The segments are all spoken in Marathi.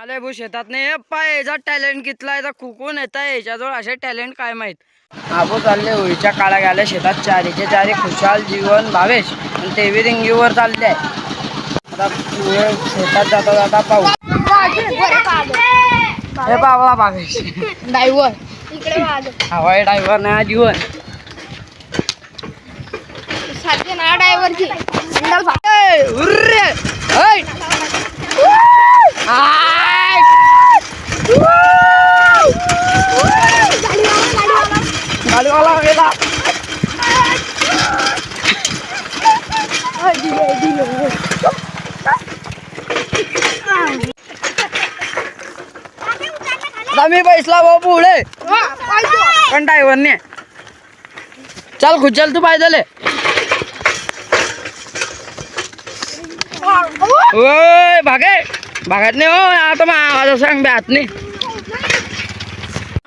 आले भू शेतात. नाही पाय याचा टॅलेंट कितला आहे कुकून येत आहे. याच्याजवळ असे टॅलेंट काय माहीत? आबो चालले होळीच्या काळा गेल्या शेतात चारीचे चारी खुशाल जीवन भावेश. आणि तेवी रिंगीवर चालले आहे. आता शेतात जाता जाता पाहू. हे बाबा भावेश. ड्रायव्हर हवाई ड्रायव्हर नाही हा जीवन. सारखे ना ड्रायव्हरची गाडीवाला गेला आता मी बैसला भाऊ पुढे पण ड्रायव्हरने चल खुचल तू पाहिजे ओय भागे भागत नाही हो आता मग आवाज सांग हात नाही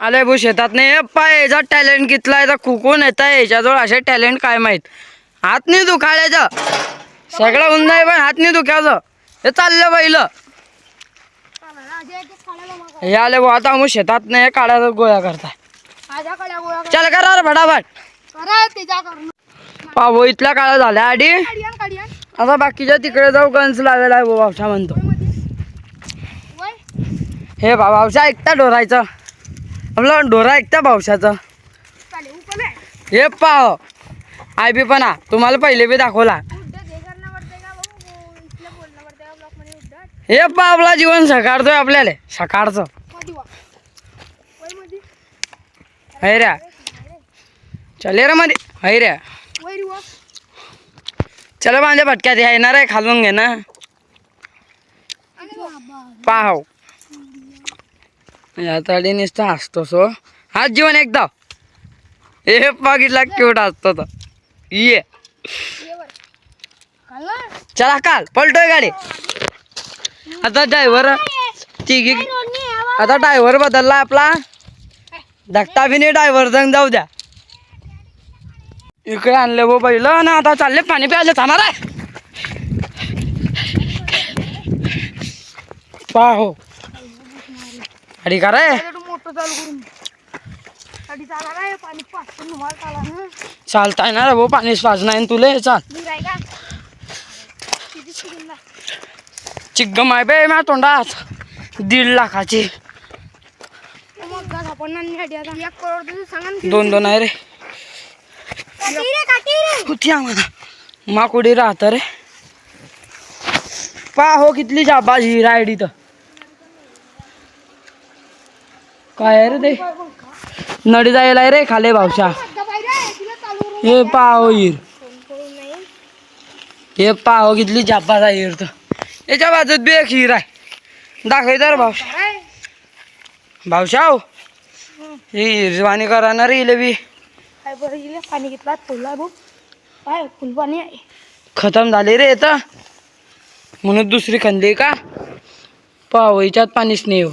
आले भू शेतात. नाही पाय याचा टॅलेंट कितला आहे कुकून येत आहे. याच्याजवळ असे टॅलेंट काय माहीत? हात नाही दुखायचं सगळं होऊन जाई पण हात नाही दुखायचं. हे चाललं पहिलं हे आले भाऊ आता मग शेतात नाही काढायचा गोळ्या करताय. चल करा फटाफट. पाहो इथल्या काळा झाल्या आधी काढियान आता बाकीच्या तिकडे जाऊ गंज लागलेला आहे भाऊ भावशा म्हणतो. हे भावशा ऐकता डोरायचं. आपलं डोरा ऐकता पावसाचा हे पाहो. आय बी पण हा तुम्हाला पहिले बी दाखवला. हे पा आपला जीवन सकाळतोय आपल्याला सकाळचं. हैऱ्या है रे. चले रे मध्ये है चला माझ्या भटक्यात येणार आहे खालून घे ना. पाहू. या तडी नुसतं हसतो सो हाच जीवन एकदा. हे बघितला क्यूट असतो तो. ये. चला काल. पलटोय गाडी. आता ड्रायव्हर तिघी आता ड्रायव्हर बदलला आपला. धक्ता बी नाही ड्रायव्हर जंग जाऊ द्या. इकडे आणले भो पहिलं ना आता चालले पाणी प्यायले थांबा रे पाहो. गाडी का रे? मोठं चालू करून. गाडी चाला रे पाणी चाला चालताय ना रे भाऊ पाणी श्वास नाही तुले चाल. चिग्गम आहे बे मा तोंडात. दीड लाखाची. दोन दोन आहे रे. होती आम्हाला. मा कुठे राहतं रे? पा हो कितली जाबाजी रायडी तर. काय रे ते? नडी जायला रे खाले भावशा हे पा हो हिर. हे पा हो कितली जाबाचा हिर तर. याच्या बाजूत बी एक हिर आहे. दाखव तर भावशा भावशा हो. ही हिरवाणी करा ना रे इले बी. पाणी घेतला ठेवला भाऊ काय फुल पाणी आहे. खतम झाले रे आता. म्हणून दुसरी खंदी का? पाव याच्यात पाणीच नाही हो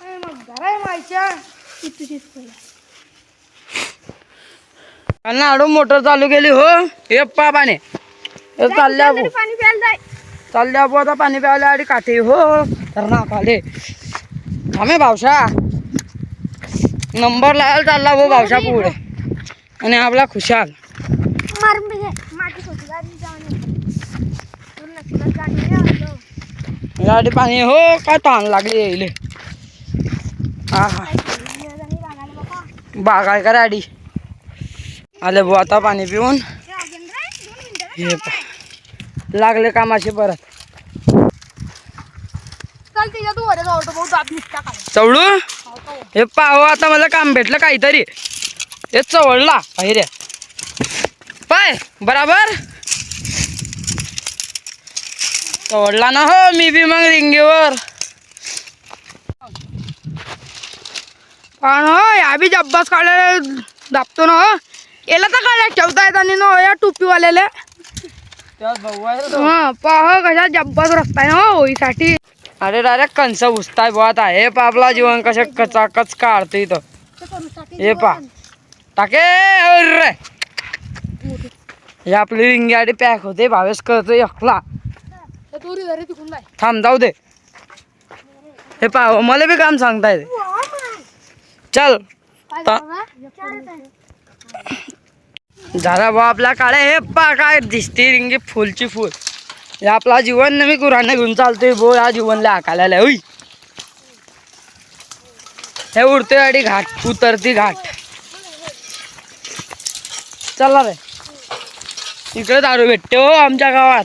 काय मग घरा मायच्या किती शिजतोय ना आडून मोटर चालू केली हो हे पा पाणी हे चालल्या चालल्या भाऊ आता पाणी प्यायला आणि काठी हो तर ना खाले थांबे भावशा नंबर लावायला चालला भाऊ भावशा पुढे. आणि आपला खुशाल. गाडी पाणी हो काय ताण लागली येईल हा हा बागाय का गाडी. आले भाऊ आता पाणी पिऊन. हे लागले कामाशी परत. चल तिच्या तू वर जाऊ भाऊ दाब निघता काय? चवळू? हे पाहो आता मला काम भेटलं काहीतरी. हे चवळला. रे. पाय बराबर. चवडला ना हो मी बी मग रिंगेवर. पण हो बी जब्बास काढायला दाबतो ना हो. याला तर काढायला ठेवता येत आणि ना या टोपीवाल्याला. हा पाह कशा जब्बास रस्ता ना हो होईसाठी अरे डायरेक्ट कंस घुसताय बुवा आता हे पा आपला जीवन कशा कचाकच काढतो इथं. हे पा. टाके अरे हे आपली रिंगी गाडी पॅक होते भावेश करतो एकला. थांब जाऊ दे. हे पा मला बी काम सांगताय. चल. झाला बा आपला काळे हे पा काय दिसते रिंगी फुलची फुल. हे आपला जीवन मी गुरांना घेऊन चालतोय बो या जीवनला हाकायला होई हे उडतोय गाडी घाट उतरती घाट. चला रे इकडे दारू भेटते हो आमच्या गावात.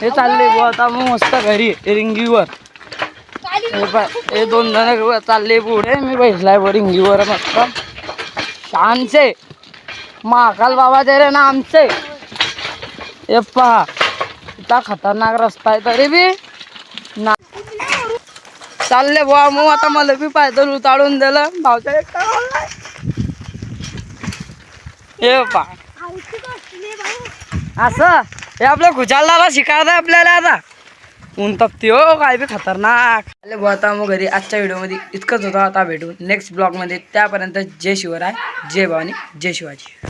हे चालले बो आता मग मस्त घरी रिंगीवर. हे हे दोन जण चालले पुढे. मी बसलाय वर मस्त. शानचे महाकाल बाबा तेरे नामचे हे पहा इतका खतरनाक रस्ता आहे तरी बी. ना चालले बुवा मग आता मला बी पायदल उताळून दिलं भावच्या एकटा बोललाय. हे पा असं? हे आपल्या खुशालदारा शिकायचं आपल्याला आता. ऊन तपती हो, हो काय बी खतरनाक. आले भाऊ आता मग घरी आजच्या व्हिडिओमध्ये इतकंच होतं. आता भेटू नेक्स्ट ब्लॉगमध्ये त्यापर्यंत जय शिवराय जय भवानी जय शिवाजी.